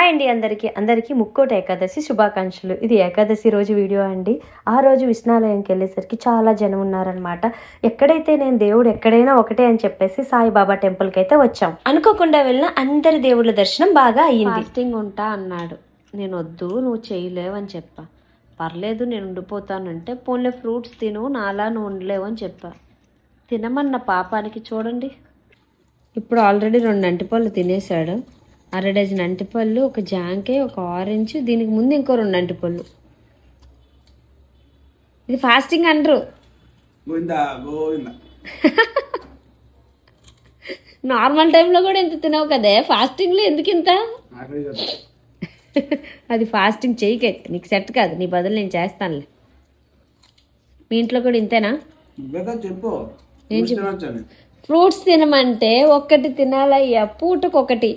Hi అండి అందరికీ. అందరికీ ముక్కోటి ఏకాదశి శుభాకాంక్షలు. ఇది ఏకాదశి రోజు వీడియో అండి. ఆ రోజు విష్ణాలయంకి వెళ్ళేసరికి చాలా జనం ఉన్నారనమాట ఎక్కడైతే నేను దేవుడు ఎక్కడైనా ఒకటే అని చెప్పేసి సాయిబాబా టెంపుల్కి అయితే వచ్చాం. అనుకోకుండా వెళ్ళిన అందరి దేవుళ్ళ దర్శనం బాగా అయ్యింది. ఫాస్టింగ్ ఉంటా అన్నాడు. నేను వద్దు నువ్వు చేయలేవు అని చెప్పా. పర్లేదు నేను ఉండిపోతానంటే పోన్లే ఫ్రూట్స్ తిను నాలా నువ్వు ఉండలేవు అని చెప్పా. తినమన్న పాపానికి చూడండి. ఇప్పుడు ఆల్రెడీ రెండు అంటిపళ్ళు తినేశాడు. అర డజన్ అంటిపళ్ళు ఒక జాంకాయ ఒక ఆరెంజ్ దీనికి ముందు ఇంకో రెండు అంటిపళ్ళు. ఇది ఫాస్టింగ్ అంటారు నార్మల్ టైంలో కూడా ఇంత తినవు కదే. ఫాస్టింగ్లో ఎందుకు ఇంత. అది ఫాస్టింగ్ చేయకే. నీకు సెట్ కాదు. నీ బదులు నేను చేస్తానులే. మీ ఇంట్లో కూడా ఇంతేనా? చెప్పు. ఫ్రూట్స్ తినమంటే ఒక్కటి తినాలయ్యా. పూటకు ఒకటి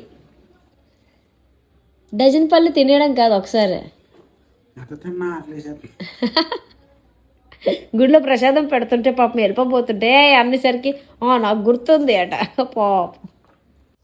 డజన్ పళ్ళు తినేయడం కాదు ఒకసారి. గుడిలో ప్రసాదం పెడుతుంటే పాపం వెళ్ళిపోతుంటే అన్నిసరికి "ఆ, నాకు గుర్తుంది అట. పాపం.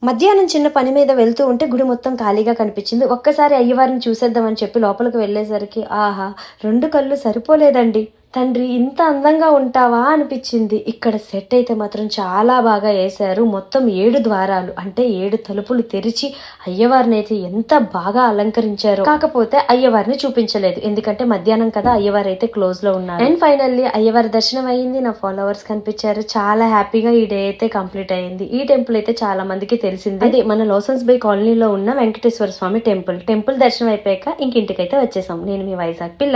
మధ్యాహ్నం చిన్న పని మీద వెళ్తూ ఉంటే గుడి మొత్తం ఖాళీగా కనిపించింది. ఒక్కసారి అయ్యవారిని చూసేద్దామని చెప్పి లోపలికి వెళ్ళేసరికి ఆహా రెండు కళ్ళు సరిపోలేదండి. తండ్రి ఇంత అందంగా ఉంటావా? అనిపించింది. ఇక్కడ సెట్ అయితే మాత్రం చాలా బాగా వేశారు. మొత్తం ఏడు ద్వారాలు అంటే ఏడు తలుపులు తెరిచి అయ్యవారిని అయితే ఎంత బాగా అలంకరించారు. కాకపోతే అయ్యవారిని చూపించలేదు. ఎందుకంటే మధ్యాహ్నం కదా అయ్యవారు అయితే క్లోజ్లో ఉన్నారు. అండ్ ఫైనల్లీ అయ్యవారి దర్శనం అయ్యింది. నా ఫాలోవర్స్ కనిపించారు. చాలా హ్యాపీగా ఈ డే అయితే కంప్లీట్ అయ్యింది. ఈ టెంపుల్ అయితే చాలా మందికి తెలిసింది. అది మన లోసన్స్ బై కాలనీలో ఉన్న వెంకటేశ్వర స్వామి టెంపుల్ టెంపుల్ దర్శనం అయిపోయాక ఇంకింటికైతే వచ్చేసాం. నేను మీ వైజాగ్ పిల్ల.